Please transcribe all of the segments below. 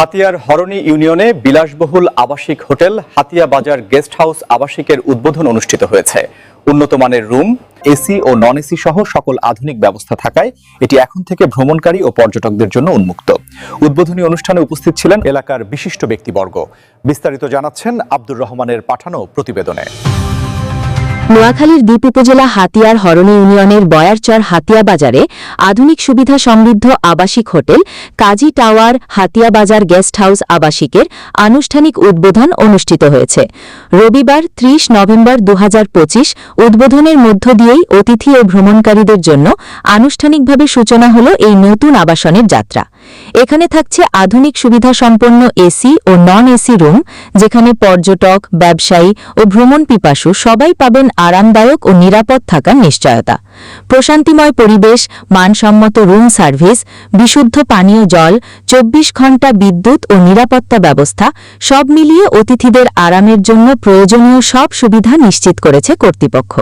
হাতিয়ার হরণী ইউনিয়নে বিলাসবহুল আবাসিক হোটেল হাতিয়া বাজার গেস্ট হাউস আবাসিকের উদ্বোধন অনুষ্ঠিত হয়েছে। উন্নত মানের রুম, এসি ও নন এসি সহ সকল আধুনিক ব্যবস্থা থাকায় এটি এখন থেকে ভ্রমণকারী ও পর্যটকদের জন্য উন্মুক্ত। উদ্বোধনী অনুষ্ঠানে উপস্থিত ছিলেন এলাকার বিশিষ্ট ব্যক্তিবর্গ। বিস্তারিত জানাচ্ছেন আব্দুর রহমানের পাঠানো প্রতিবেদনে। নোয়াখালীর দ্বীপ উপজেলা হাতিয়ার হরণী ইউনিয়নের বয়ারচর হাতিয়া বাজারে আধুনিক সুবিধা সমৃদ্ধ আবাসিক হোটেল, কাজী টাওয়ার, হাতিয়া বাজার গেস্ট হাউস আবাসিকের আনুষ্ঠানিক উদ্বোধন অনুষ্ঠিত হয়েছে। রবিবার ত্রিশ নভেম্বর দু হাজার পঁচিশ উদ্বোধনের মধ্য দিয়েই অতিথি ও ভ্রমণকারীদের জন্য আনুষ্ঠানিকভাবে সূচনা হল এই নতুন আবাসনের যাত্রা। এখানে থাকছে আধুনিক সুবিধা সম্পন্ন এসি ও নন এসি রুম, যেখানে পর্যটক, ব্যবসায়ী ও ভ্রমণ পিপাসু সবাই পাবেন আরামদায়ক ও নিরাপদ থাকার নিশ্চয়তা। প্রশান্তিময় পরিবেশ, মানসম্মত রুম সার্ভিস বিশুদ্ধ পানীয় জল, চব্বিশ ঘণ্টা বিদ্যুৎ ও নিরাপত্তা ব্যবস্থা, সব মিলিয়ে অতিথিদের আরামের জন্য প্রয়োজনীয় সব সুবিধা নিশ্চিত করেছে কর্তৃপক্ষ।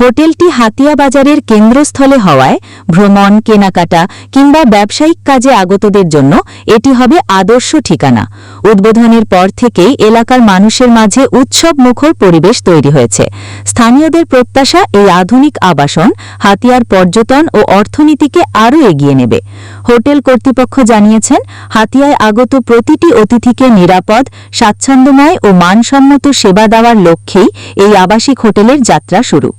হোটেলটি হাতিয়া বাজারের কেন্দ্রস্থলে হওয়ায় ভ্রমণ, কেনাকাটা কিংবা ব্যবসায়িক কাজে আগতদের জন্য এটি হবে আদর্শ ঠিকানা। উদ্বোধনের পর থেকেই এলাকার মানুষের মাঝে উৎসব মুখর পরিবেশ তৈরি হয়েছে। স্থানীয়দের প্রত্যাশা এই আধুনিক আবাসন হাতিয়ার পর্যটন ও অর্থনীতিকে আরও এগিয়ে নেবে। হোটেল কর্তৃপক্ষ জানিয়েছেন, হাতিয়ায় আগত প্রতিটি অতিথিকে নিরাপদ, স্বাচ্ছন্দ্যময় ও মানসম্মত সেবা দেওয়ার লক্ষ্যেই এই আবাসিক হোটেলের যাত্রা শুরু।